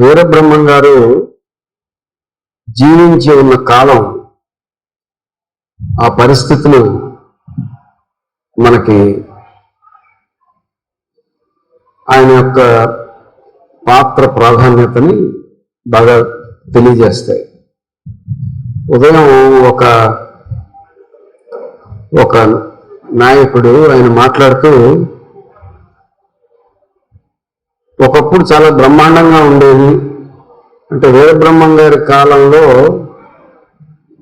వీరబ్రహ్మం గారు జీవించి ఉన్న కాలం ఆ పరిస్థితులు మనకి ఆయన యొక్క పాత్ర ప్రాధాన్యతని బాగా తెలియజేస్తాయి. ఉదయం ఒక ఒక నాయకుడు ఆయన మాట్లాడుతూ ఒకప్పుడు చాలా బ్రహ్మాండంగా ఉండేది. అంటే వేదబ్రహ్మం గారి కాలంలో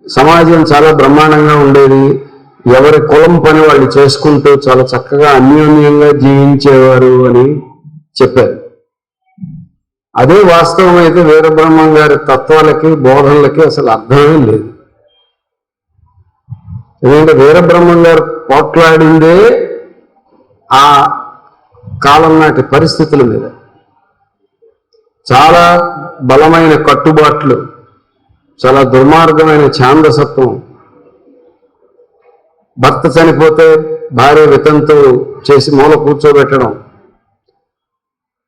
సమాజం చాలా బ్రహ్మాండంగా ఉండేది. ఎవరి కులం పని వాళ్ళు చేసుకుంటూ చాలా చక్కగా అన్యోన్యంగా జీవించేవారు అని చెప్పారు. అదే వాస్తవం అయితే వీరబ్రహ్మం గారి తత్వాలకి బోధనలకి అసలు అర్థమే లేదు. ఎందుకంటే వీరబ్రహ్మం గారు పోట్లాడిందే ఆ కాలం నాటి పరిస్థితుల మీద. చాలా బలమైన కట్టుబాట్లు చాలా దుర్మార్గమైన ఛాందసత్వం. భర్త చనిపోతే భార్య వితంతు చేసి మూల కూర్చోబెట్టడం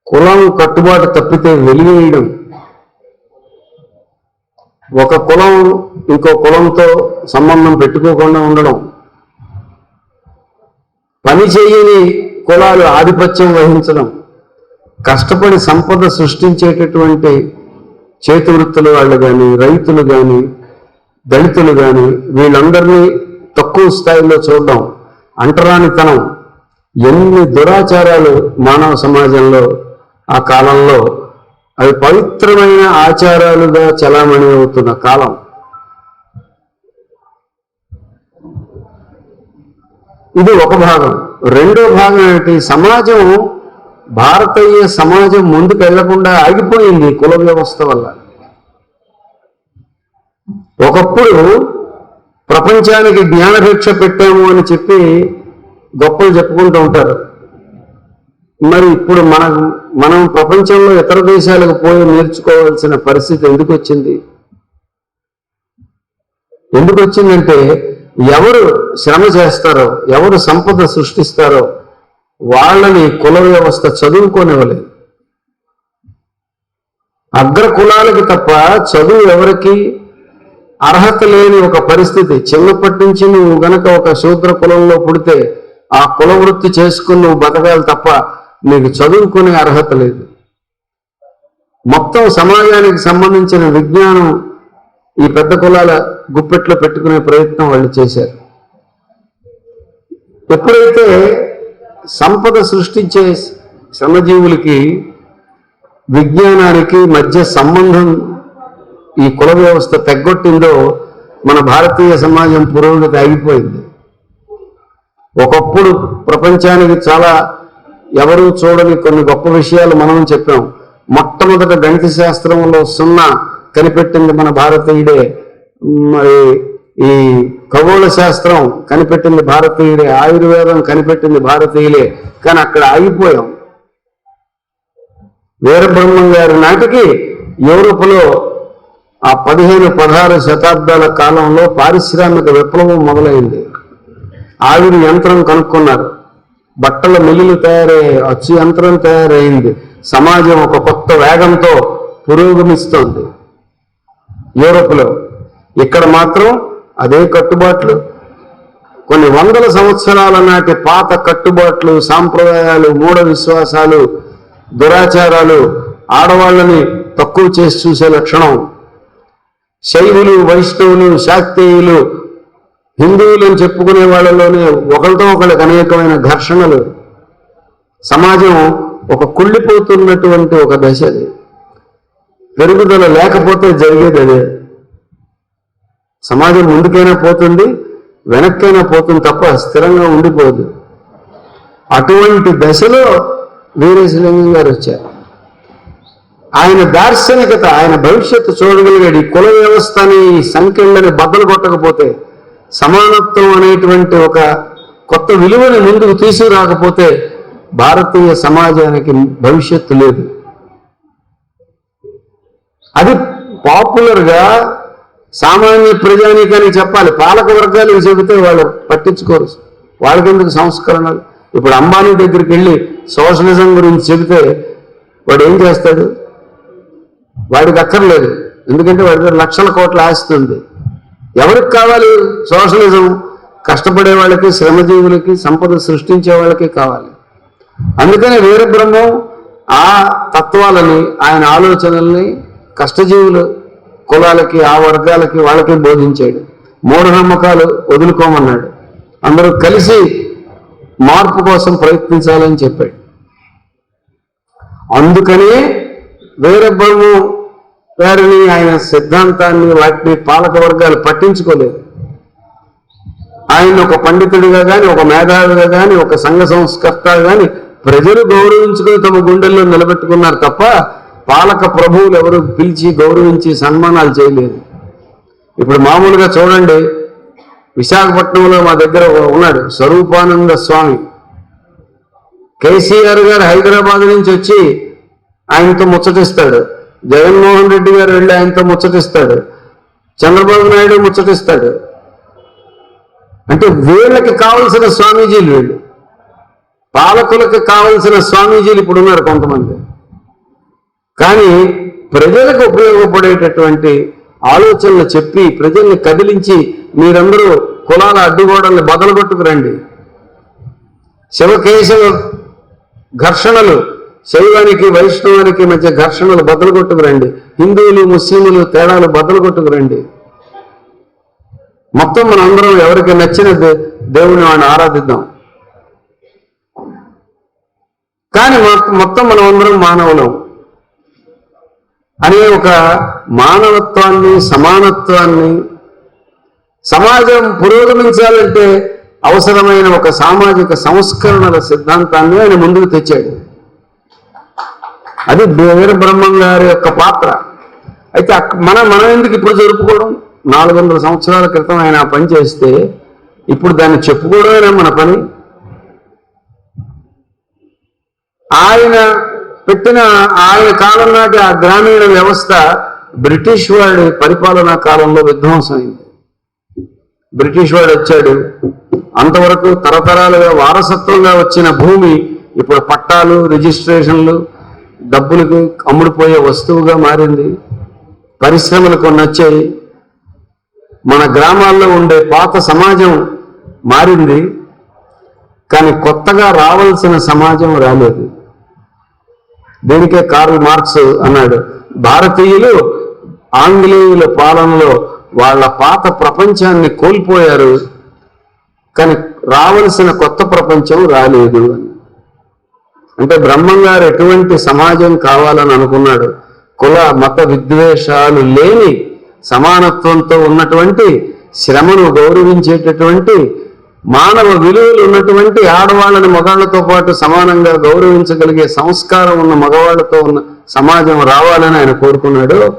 కులం కట్టుబాటు తప్పితే వెలివేయడం. ఒక కులం ఇంకో కులంతో సంబంధం పెట్టుకోకుండా ఉండడం. పని చేయని కులాలు ఆధిపత్యం వహించడం. కష్టపడి సంపద సృష్టించేటటువంటి చేతివృత్తుల వాళ్ళు కానీ రైతులు కానీ దళితులు కానీ వీళ్ళందరినీ తక్కువ స్థాయిలో చూడడం అంటరానితనం. ఎన్ని దురాచారాలు మానవ సమాజంలో ఆ కాలంలో అవి పవిత్రమైన ఆచారాలుగా చలామణి అవుతున్న కాలం. ఇది ఒక భాగం. రెండో భాగం ఏంటి సమాజం భారతీయ సమాజం ముందుకు వెళ్ళకుండా ఆగిపోయింది కుల వ్యవస్థ వల్ల. ఒకప్పుడు ప్రపంచానికి జ్ఞానభిక్ష పెట్టాము అని చెప్పి గొప్పలు చెప్పుకుంటూ ఉంటారు. మరి ఇప్పుడు మన మనం ప్రపంచంలో ఇతర దేశాలకు పోయి నేర్చుకోవాల్సిన పరిస్థితి ఎందుకు వచ్చింది? ఎందుకు వచ్చిందంటే ఎవరు శ్రమ చేస్తారో ఎవరు సంపద సృష్టిస్తారో వాళ్ళని కుల వ్యవస్థ చదువుకోనివ్వలేదు. అగ్ర కులాలకి తప్ప చదువు ఎవరికి అర్హత లేని ఒక పరిస్థితి. చిన్నప్పటి నుంచి నువ్వు గనక ఒక శూద్ర కులంలో పుడితే ఆ కుల వృత్తి చేసుకుని నువ్వు బతకాలి తప్ప నీకు చదువుకునే అర్హత లేదు. మొత్తం సమాజానికి సంబంధించిన విజ్ఞానం ఈ పెద్ద కులాల గుప్పెట్లో పెట్టుకునే ప్రయత్నం వాళ్ళు చేశారు. ఎప్పుడైతే సంపద సృష్టించే శ్రమజీవులకి విజ్ఞానానికి మధ్య సంబంధం ఈ కుల వ్యవస్థ తెగ్గొట్టిందో మన భారతీయ సమాజం పురోగతి ఆగిపోయింది. ఒకప్పుడు ప్రపంచానికి చాలా ఎవరూ చూడని కొన్ని గొప్ప విషయాలు మనం చెప్పాం. మొట్టమొదట గణిత శాస్త్రంలో సున్నా కనిపెట్టింది మన భారతీయుడే. మరి ఈ ఖగోళ శాస్త్రం కనిపెట్టింది భారతీయుడే ఆయుర్వేదం కనిపెట్టింది భారతీయులే కానీ అక్కడ ఆగిపోయాం. వీరబ్రహ్మం గారి నాటికి యూరోపులో ఆ పదిహేను పదహారు శతాబ్దాల కాలంలో పారిశ్రామిక విప్లవం మొదలైంది. ఆవిరి యంత్రం కనుక్కున్నారు. బట్టల మిల్లులు తయారయ్యే అచ్చు యంత్రం తయారైంది. సమాజం ఒక కొత్త వేగంతో పురోగమిస్తోంది. యూరోప్లో ఇక్కడ మాత్రం అదే కట్టుబాట్లు? కొన్ని వందల సంవత్సరాల నాటి పాత కట్టుబాట్లు సాంప్రదాయాలు మూఢ విశ్వాసాలు దురాచారాలు ఆడవాళ్ళని తక్కువ చేసి చూసే లక్షణం. శైవులు వైష్ణవులు శాక్తేయులు హిందువులు అని చెప్పుకునే వాళ్ళలోనే ఒకరితో ఒకరికి అనేకమైన ఘర్షణలు. సమాజం ఒక కుళ్ళిపోతున్నటువంటి ఒక దశ అది. పెరుగుదల లేకపోతే జరిగేది అదే. సమాజం ముందుకైనా పోతుంది వెనక్కైనా పోతుంది తప్ప స్థిరంగా ఉండిపోదు. అటువంటి దశలో వీరేశలింగం గారు వచ్చారు. ఆయన దార్శనికత ఆయన భవిష్యత్తు చూడగలిగాడు ఈ కుల వ్యవస్థని ఈ సంఖ్యలని బద్దలు కొట్టకపోతే సమానత్వం అనేటువంటి ఒక కొత్త విలువని ముందుకు తీసుకురాకపోతే భారతీయ సమాజానికి భవిష్యత్తు లేదు. అది పాపులర్గా సామాన్య ప్రజానీకానికి చెప్పాలి. పాలక వర్గాలకు చెబితే వాళ్ళు పట్టించుకోరు. వాళ్ళకెందుకు సంస్కరణలు? ఇప్పుడు అంబానీ దగ్గరికి వెళ్ళి సోషలిజం గురించి చెబితే వాడు ఏం చేస్తాడు? వాడికి అక్కర్లేదు. ఎందుకంటే వాడి దగ్గర లక్షల కోట్ల ఆస్తి ఉంది. ఎవరికి కావాలి సోషలిజం? కష్టపడే వాళ్ళకి శ్రమజీవులకి సంపద సృష్టించే వాళ్ళకి కావాలి. అందుకని వీరబ్రహ్మం ఆ తత్వాలని ఆయన ఆలోచనల్ని కష్టజీవులు కులాలకి ఆ వర్గాలకి వాళ్ళకి బోధించాడు. మూఢనమ్మకాలు వదులుకోమన్నాడు. అందరూ కలిసి మార్పు కోసం ప్రయత్నించాలని చెప్పాడు. అందుకనే వీరబ్రహ్మం గారిని ఆయన సిద్ధాంతాన్ని వాటిని పాలక వర్గాలు పట్టించుకోలేదు. ఆయన ఒక పండితుడిగా కానీ ఒక మేధావిగా కానీ ఒక సంఘ సంస్కర్త కానీ ప్రజలు గౌరవించుకుని తమ గుండెల్లో నిలబెట్టుకున్నారు తప్ప పాలక ప్రభువులు ఎవరు? పిలిచి గౌరవించి సన్మానాలు చేయలేదు. ఇప్పుడు మామూలుగా చూడండి విశాఖపట్నంలో మా దగ్గర ఉన్నాడు స్వరూపానంద స్వామి. కేసీఆర్ గారు హైదరాబాద్ నుంచి వచ్చి ఆయనతో ముచ్చటిస్తాడు. జగన్మోహన్ రెడ్డి గారు వెళ్ళి ఆయనతో ముచ్చటిస్తాడు. చంద్రబాబు నాయుడు ముచ్చటిస్తాడు. అంటే వీళ్ళకి కావలసిన స్వామీజీలు వీళ్ళు. పాలకులకు కావలసిన స్వామీజీలు ఇప్పుడు ఉన్నారు కొంతమంది. కానీ ప్రజలకు ఉపయోగపడేటటువంటి ఆలోచనలు చెప్పి ప్రజల్ని కదిలించి మీరందరూ కులాల అడ్డుగోడల్ని బదలగొట్టుకురండి. శివకేశవ ఘర్షణలు శైవానికి వైష్ణవానికి మధ్య ఘర్షణలు బదలగొట్టుకురండి. హిందువులు ముస్లింలు తేడాలు బదలగొట్టుకురండి. మొత్తం మన అందరం ఎవరికి నచ్చినది దేవుని వాడిని ఆరాధిద్దాం. కానీ మొత్తం మనం అందరం మానవులం. అనే ఒక మానవత్వాన్ని సమానత్వాన్ని సమాజం పురోగమించాలంటే అవసరమైన ఒక సామాజిక సంస్కరణల సిద్ధాంతాన్ని ఆయన ముందుకు తెచ్చాడు. అది వీర బ్రహ్మం గారి యొక్క పాత్ర. అయితే మన మనం ఎందుకు ఇప్పుడు జరుపుకోవడం? నాలుగు వందల సంవత్సరాల క్రితం ఆయన పని చేస్తే ఇప్పుడు దాన్ని చెప్పుకోవడమేనా మన పని? ఆయన పెట్టిన ఆయన కాలం నాటి ఆ గ్రామీణ వ్యవస్థ బ్రిటిష్ వాడి పరిపాలనా కాలంలో విధ్వంసమైంది. బ్రిటిష్ వాడు వచ్చాడు. అంతవరకు తరతరాలుగా వారసత్వంగా వచ్చిన భూమి ఇప్పుడు పట్టాలు రిజిస్ట్రేషన్లు డబ్బులకి అమ్ముడుపోయే వస్తువుగా మారింది. పరిశ్రమలు కొన్ని వచ్చాయి మన గ్రామాల్లో ఉండే పాత సమాజం మారింది. కానీ కొత్తగా రావాల్సిన సమాజం రాలేదు. దీనికే కార్ల్ మార్క్స్ అన్నాడు? భారతీయులు ఆంగ్లేయుల పాలనలో వాళ్ళ పాత ప్రపంచాన్ని కోల్పోయారు కానీ రావలసిన కొత్త ప్రపంచం రాలేదు అని. అంటే బ్రహ్మంగారు ఎటువంటి సమాజం కావాలని అనుకున్నాడు. కుల మత విద్వేషాలు లేని సమానత్వంతో ఉన్నటువంటి శ్రమను గౌరవించేటటువంటి మానవ విలువలు ఉన్నటువంటి ఆడవాళ్ళని మగాళ్ళతో పాటు సమానంగా గౌరవించగలిగే సంస్కారం ఉన్న మగవాళ్ళతో ఉన్న సమాజం రావాలని ఆయన కోరుకున్నాడు.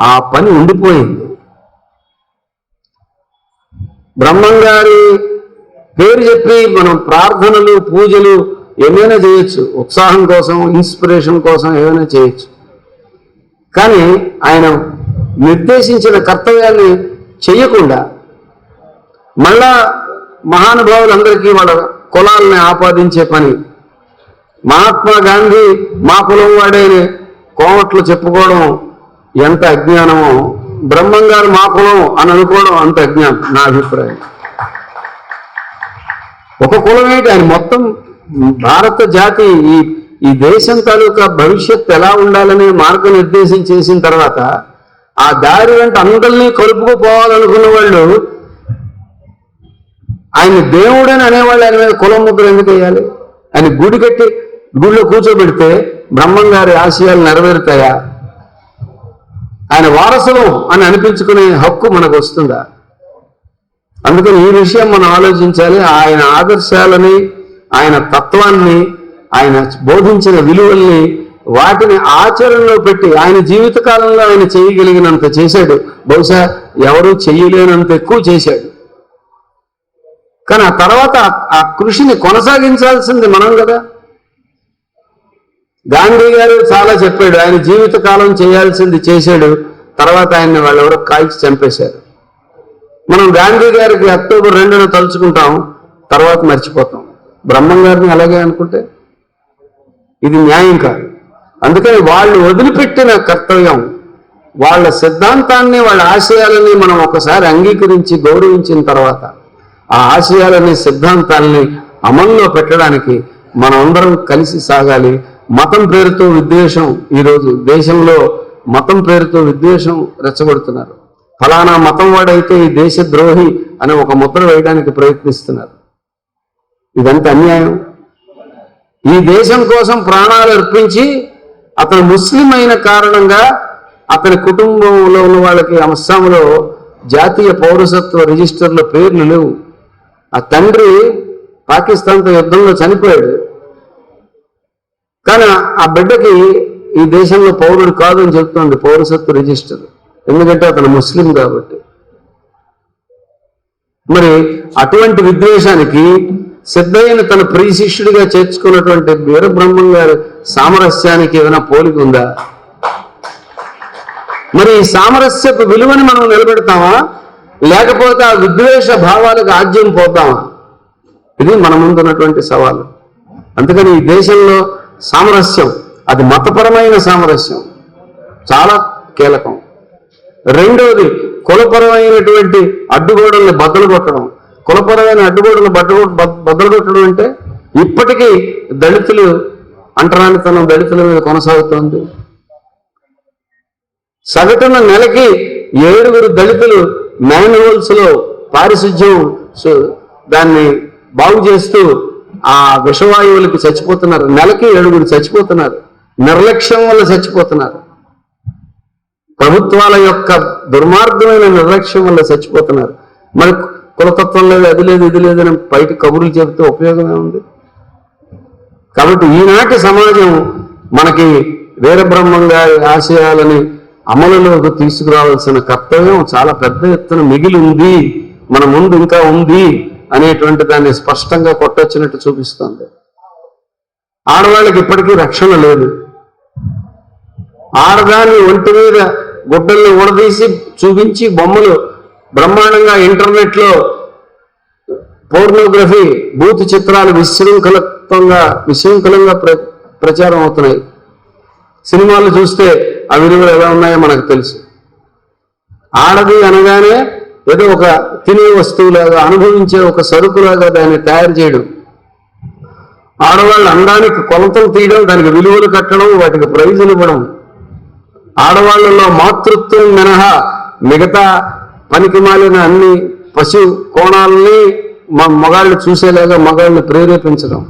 ఆ పని ఉండిపోయింది. బ్రహ్మంగారి పేరు చెప్పి మనం ప్రార్థనలు పూజలు ఏమైనా చేయొచ్చు. ఉత్సాహం కోసం ఇన్స్పిరేషన్ కోసం ఏమైనా చేయొచ్చు. కానీ ఆయన నిర్దేశించిన కర్తవ్యాన్ని చేయకుండా మళ్ళా మహానుభావులందరికీ వాళ్ళ కులాలని ఆపాదించే పని. మహాత్మా గాంధీ మా కులం వాడే కోమట్లు చెప్పుకోవడం ఎంత అజ్ఞానమో. బ్రహ్మం గారు మా కులం అని అనుకోవడం అంత అజ్ఞానం నా అభిప్రాయం. ఒక కులం ఏంటి? ఆయన మొత్తం భారత జాతి ఈ ఈ దేశం తాలూకా భవిష్యత్ ఎలా ఉండాలనే మార్గనిర్దేశం చేసిన తర్వాత ఆ దారి వెంట అందరినీ కలుపుకుపోవాలనుకున్న వాళ్ళు ఆయన దేవుడని అనేవాళ్ళు ఆయన మీద కులం ముద్ర ఎందుకు వేయాలి? ఆయన గుడి కట్టి గుడిలో కూర్చోబెడితే బ్రహ్మం గారి ఆశయాలు నెరవేరుతాయా? ఆయన వారసులు అని అనిపించుకునే హక్కు మనకు వస్తుందా? అందుకని ఈ విషయం మనం ఆలోచించాలి. ఆయన ఆదర్శాలని ఆయన తత్వాన్ని ఆయన బోధించిన విలువల్ని వాటిని ఆచరణలో పెట్టి ఆయన జీవిత కాలంలో ఆయన చేయగలిగినంత చేశాడు. బహుశా ఎవరూ చేయలేనంత ఎక్కువ చేశాడు. కానీ ఆ తర్వాత ఆ- కృషిని కొనసాగించాల్సింది మనం కదా. గాంధీ గారు చాలా చెప్పాడు ఆయన జీవిత కాలం చేయాల్సింది చేశాడు తర్వాత ఆయన్ని వాళ్ళెవరో కాల్చి చంపేశారు. మనం గాంధీ గారికి అక్టోబర్ రెండున తలుచుకుంటాం తర్వాత మర్చిపోతాం. బ్రహ్మం గారిని అలాగే అనుకుంటే ఇది న్యాయం కాదు. అందుకని వాళ్ళు వదిలిపెట్టిన కర్తవ్యం వాళ్ళ సిద్ధాంతాన్ని వాళ్ళ ఆశయాలని మనం ఒకసారి అంగీకరించి గౌరవించిన తర్వాత ఆ ఆశయాలని సిద్ధాంతాలని అమల్లో పెట్టడానికి మనం అందరం కలిసి సాగాలి. మతం పేరుతో విద్వేషం ఈరోజు దేశంలో మతం పేరుతో విద్వేషం రెచ్చగొడుతున్నారు. ఫలానా మతం వాడైతే ఈ దేశ ద్రోహి అనే ఒక ముద్ర వేయడానికి ప్రయత్నిస్తున్నారు. ఇదంతా అన్యాయం? ఈ దేశం కోసం ప్రాణాలు అర్పించి అతను ముస్లిం అయిన కారణంగా అతని కుటుంబంలో ఉన్న వాళ్ళకి అస్సాంలో జాతీయ పౌరసత్వ రిజిస్టర్లో పేర్లు లేవు. ఆ తండ్రి పాకిస్తాన్తో యుద్ధంలో చనిపోయాడు. కానీ ఆ బిడ్డకి ఈ దేశంలో పౌరుడు కాదు అని చెప్తుంది పౌరసత్వ రిజిస్టర్. ఎందుకంటే అతను ముస్లిం కాబట్టి. మరి అటువంటి విద్వేషానికి సిద్ధయ్యను తన ప్రియ శిష్యుడిగా చేర్చుకున్నటువంటి వీరబ్రహ్మం గారి సామరస్యానికి ఏదైనా పోలిక ఉందా? మరి ఈ సామరస్యపు విలువని మనం నిలబెడతామా? లేకపోతే ఆ విద్వేష భావాలకు ఆజ్యం పోతామా ఇది మన ముందున్నటువంటి సవాలు. అందుకని ఈ దేశంలో సామరస్యం అది మతపరమైన సామరస్యం చాలా కీలకం. రెండవది కులపరమైనటువంటి అడ్డుగోడల్ని బద్దలు కొట్టడం కులపరమైన అడ్డుగోడలు బద్దలు బద్దలు కొట్టడం అంటే ఇప్పటికీ దళితులు అంటరానితనం దళితుల మీద కొనసాగుతోంది. సగటున నెలకి ఏడుగురు దళితులు మ్యాన్హోల్స్ హోల్స్లో పారిశుధ్యం దాన్ని బాగు చేస్తూ ఆ విషవాయువులకు చచ్చిపోతున్నారు. నెలకి ఏడుగురు చచ్చిపోతున్నారు. నిర్లక్ష్యం వల్ల చచ్చిపోతున్నారు. ప్రభుత్వాల యొక్క దుర్మార్గమైన నిర్లక్ష్యం వల్ల చచ్చిపోతున్నారు. మరి కులతత్వం లేదు అది లేదు ఇది లేదని బయట కబుర్లు చెబితే ఉపయోగమే ఉంది. కాబట్టి ఈనాటి సమాజం మనకి వీరబ్రహ్మంగా ఆశయాలని అమలులోకి తీసుకురావాల్సిన కర్తవ్యం చాలా పెద్ద ఎత్తున మిగిలి ఉంది మన ముందు ఇంకా ఉంది అనేటువంటి దాన్ని స్పష్టంగా కొట్టొచ్చినట్టు చూపిస్తుంది. ఆడవాళ్ళకి ఇప్పటికీ రక్షణ లేదు. ఆడదాన్ని ఒంటి మీద గుడ్డల్ని ఊడదీసి చూపించి బొమ్మలు బ్రహ్మాండంగా ఇంటర్నెట్లో పోర్నోగ్రఫీ భూతి చిత్రాలు విశృంఖలంగా విశృంఖలంగా ప్ర ప్రచారం అవుతున్నాయి. సినిమాలు చూస్తే ఆ విలువలు ఎలా ఉన్నాయో మనకు తెలుసు. ఆడది అనగానే ఏదో ఒక తినే వస్తువులాగా అనుభవించే ఒక సరుకులాగా దాన్ని తయారు చేయడం. ఆడవాళ్ళు అందానికి కొలతలు తీయడం దానికి విలువలు కట్టడం వాటికి ప్రైజులు ఇవ్వడం. ఆడవాళ్ళలో మాతృత్వం మినహా మిగతా పనికి మాలిన అన్ని పశు కోణాలని మా మగాళ్ళు చూసేలాగా మగాళ్ళని ప్రేరేపించడం.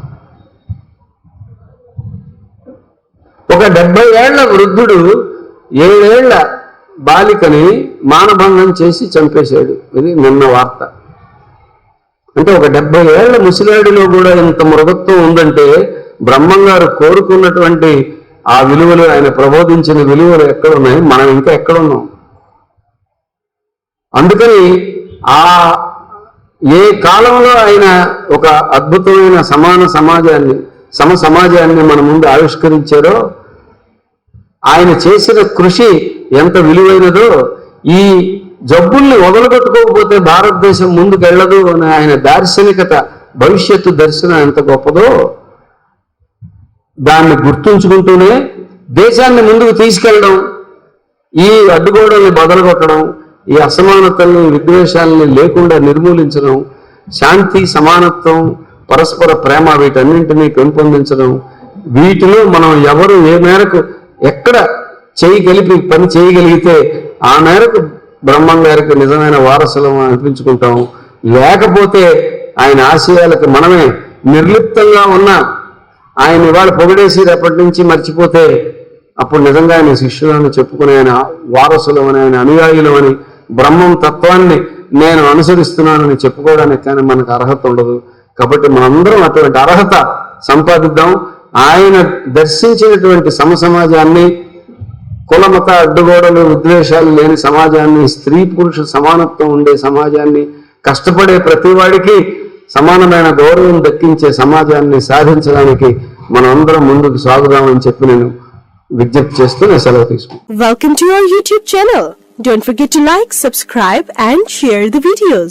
ఒక డెబ్బై ఏళ్ళ వృద్ధుడు ఏడేళ్ళ బాలికని మానభంగం చేసి చంపేశాడు. ఇది నిన్న వార్త. అంటే ఒక డెబ్బై ఏళ్ళ ముసిలాడిలో కూడా ఇంత మృగత్వం ఉందంటే బ్రహ్మంగారు కోరుకున్నటువంటి ఆ విలువలు ఆయన ప్రబోధించిన విలువలు ఎక్కడున్నాయి? మనం ఇంకా ఎక్కడున్నాం? అందుకని ఆ ఏ కాలంలో ఆయన ఒక అద్భుతమైన సమాన సమాజాన్ని సమ సమాజాన్ని మన ముందు ఆవిష్కరించారో ఆయన చేసిన కృషి ఎంత విలువైనదో ఈ జబ్బుల్ని వదలగొట్టుకోకపోతే భారతదేశం ముందుకు వెళ్ళదు అని ఆయన దార్శనికత భవిష్యత్తు దర్శనం ఎంత గొప్పదో దాన్ని గుర్తుంచుకుంటూనే దేశాన్ని ముందుకు తీసుకెళ్ళడం ఈ అడ్డుగోడల్ని బదలగొట్టడం ఈ అసమానతల్ని విద్వేషాలని లేకుండా నిర్మూలించడం శాంతి సమానత్వం పరస్పర ప్రేమ వీటన్నింటినీ పెంపొందించడం వీటిలో మనం ఎవరు ఏ మేరకు ఎక్కడ చేయి కలిపి పని చేయగలిగితే ఆ మేరకు బ్రహ్మం గారికి నిజమైన వారసులం అనిపించుకుంటాం. లేకపోతే ఆయన ఆశయాలకు మనమే నిర్లిప్తంగా ఉన్న ఆయన ఇవాళ పొగిడేసి రేపటి నుంచి మర్చిపోతే అప్పుడు నిజంగా ఆయన శిష్యులను చెప్పుకునే ఆయన వారసులమని ఆయన అనుయాయులమని బ్రహ్మం తత్వాన్ని నేను అనుసరిస్తున్నానని చెప్పుకోవడానికి కానీ మనకు అర్హత ఉండదు. కాబట్టి మనందరం అటువంటి అర్హత సంపాదిద్దాం. ఆయన దర్శించినటువంటి సమ సమాజాన్ని కులమత అడ్డుగోడలు ఉద్వేషాలు లేని సమాజాన్ని స్త్రీ పురుష సమానత్వం ఉండే సమాజాన్ని కష్టపడే ప్రతివాడికి సమానమైన గౌరవం దక్కించే సమాజాన్ని సాధించడానికి మనందరం ముందుకు సాగుదామని చెప్పి నేను విజ్ఞప్తి చేస్తూ నేను సెలవు తీసుకుంటాను Welcome to our YouTube channel. Don't forget to like, subscribe and share the videos.